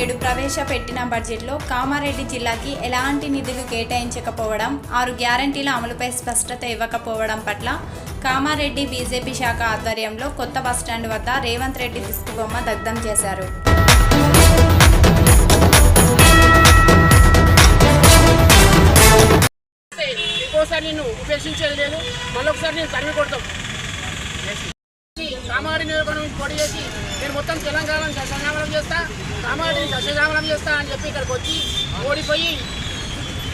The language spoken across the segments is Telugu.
నేడు ప్రవేశపెట్టిన బడ్జెట్లో కామారెడ్డి జిల్లాకి ఎలాంటి నిధులు కేటాయించకపోవడం ఆరు గ్యారంటీల అమలుపై స్పష్టత ఇవ్వకపోవడం పట్ల కామారెడ్డి బీజేపీ శాఖ ఆధ్వర్యంలో కొత్త బస్టాండ్ వద్ద రేవంత్ రెడ్డి దిష్టిబొమ్మ దగ్ధం చేశారు. ఇంకోసారి ఉపేక్షించేది లేదు నేను తరిమి కొడతాం. కామారెడ్డి నియోజకవర్గం పొడి చేసి నేను మొత్తం తెలంగాణను సస్యశ్యామలం చేస్తా కామారెడ్డిని సస్యశ్యామలం చేస్తా అని చెప్పి ఇక్కడికి వచ్చి ఓడిపోయి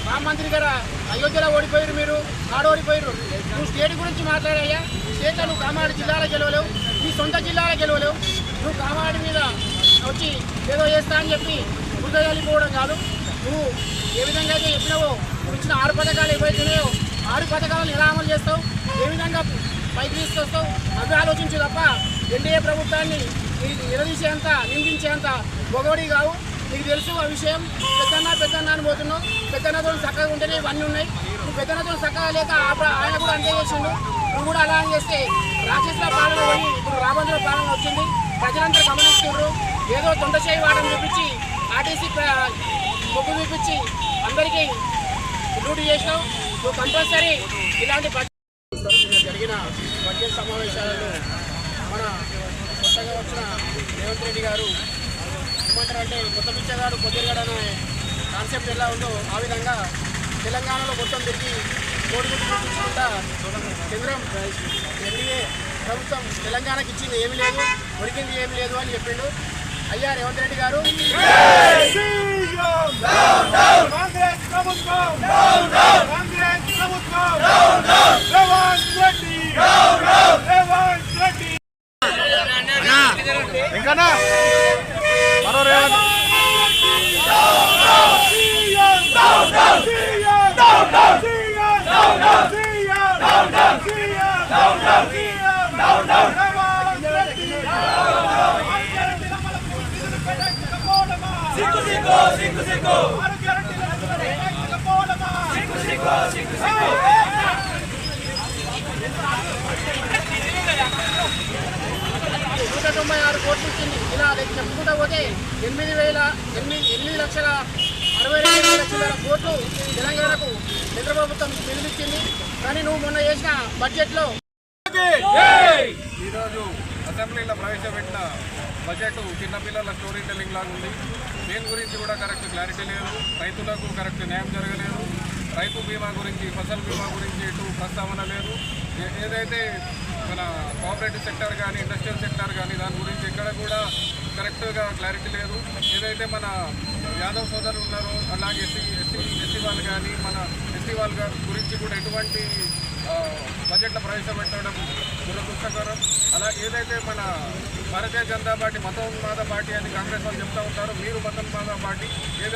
రామ మంత్రి గారు అయోధ్యలో ఓడిపోయారు మీరు ఆడ ఓడిపోయారు నువ్వు స్టేట్ గురించి మాట్లాడాయా స్టేట్లో నువ్వు కామారెడ్డి జిల్లాలో గెలవలేవు నీ సొంత జిల్లాలో గెలవలేవు. నువ్వు కామారెడ్డి మీద వచ్చి ఏదో చేస్తా అని చెప్పి హృదయాలిపోవడం కాదు. నువ్వు ఏ విధంగా అయితే చెప్పినావో నువ్వు ఇచ్చిన ఆరు పథకాలు ఏవైతున్నాయో ఆరు పథకాలను ఎలా అమలు చేస్తావు? ఏ విధంగా పైకి తీసుకొస్తావు? అవి ఆలోచించు తప్ప ఎన్డీఏ ప్రభుత్వాన్ని నిలదీసేంత నిందించేంత పొగవడి కావు. నీకు తెలుసు ఆ విషయం. పెద్దన్న పెద్దన్న అని పోతున్నావు పెద్దన్నతో చక్కగా ఉంటేనే ఇవన్నీ ఉన్నాయి. నువ్వు పెద్దన్నతో చక్కగా లేక ఆయన కూడా అంతే చేసిండు. నువ్వు కూడా అలా అని చేస్తే రాక్షసుల పాలన పోయి ఇప్పుడు రాబందుల పాలన వచ్చింది. ప్రజలందరూ గమనిస్తున్నారు ఏదో తొండ చేయి వాడని చూపించి ఆర్టీసీ మొగ్గు చూపించి అందరికీ డ్యూటీ చేసినావు. నువ్వు కంపల్సరీ ఇలాంటి జరిగిన బడ్జెట్ సమావేశాలలో కొత్తగా రేవంత్ రెడ్డి గారు ఏమంటారంటే కొత్త పిచ్చగాడు పొద్దుగాడు అనే కాన్సెప్ట్ ఎలా ఉందో ఆ విధంగా తెలంగాణలో మొత్తం తిరిగి కోడిగుడ్డు చూపించుకుంటా కేంద్రం ఎన్డీఏ ప్రభుత్వం తెలంగాణకి ఇచ్చింది ఏమీ లేదు ఒడికింది ఏమీ లేదు అని చెప్పిండు అయ్యా రేవంత్ రెడ్డి గారు కాంగ్రెస్ ప్రభుత్వం కాంగ్రెస్ ప్రభుత్వం రేవంత్ రెడ్డి రేవంత్ రెడ్డి ఇంకానా మరో రేవంత్ సిగ్గు సిగ్గు సిగ్గు సిగ్గు సిగ్గు సిగ్గు సిగ్గు నూట తొంభై ఆరు కోట్లు ఇచ్చింది. ఇలా చెప్పుకుంటా పోతే ఎనిమిది వేల ఎనిమిది ఎనిమిది లక్షల అరవై రెండు చిల్లర కోట్లు తెలంగాణకు కేంద్ర ప్రభుత్వం నిధులిచ్చింది కానీ నువ్వు మొన్న చేసిన బడ్జెట్లో ఈరోజు అసెంబ్లీలో ప్రవేశపెట్టిన బడ్జెట్ చిన్నపిల్లల స్టోరీ టెల్లింగ్ లాగా ఉంది. దీని గురించి కూడా కరెక్ట్ క్లారిటీ లేదు. రైతులకు కరెక్ట్ న్యాయం జరగలేదు. రైతు బీమా గురించి ఫసల్ బీమా గురించి ఎటు ప్రస్తావన లేదు. ఏదైతే మన కోఆపరేటివ్ సెక్టర్ కానీ ఇండస్ట్రియల్ సెక్టర్ కానీ దాని గురించి ఎక్కడ కూడా కరెక్ట్గా క్లారిటీ లేదు. ఏదైతే మన యాదవ్ సోదరులు ఉన్నారో అలాగే ఎస్సీ ఎస్సీ ఎస్సీ వాళ్ళు కానీ మన ఎస్సీ వాళ్ళ గురించి కూడా ఎటువంటి బడ్జెట్లో ప్రవేశపెట్టడం దురదృష్టకరం. అలాగే ఏదైతే మన భారతీయ జనతా పార్టీ మతోన్మాద పార్టీ అని కాంగ్రెస్ వాళ్ళు చెప్తా ఉంటారో మీరు మతోన్మాద పార్టీ ఏదైతే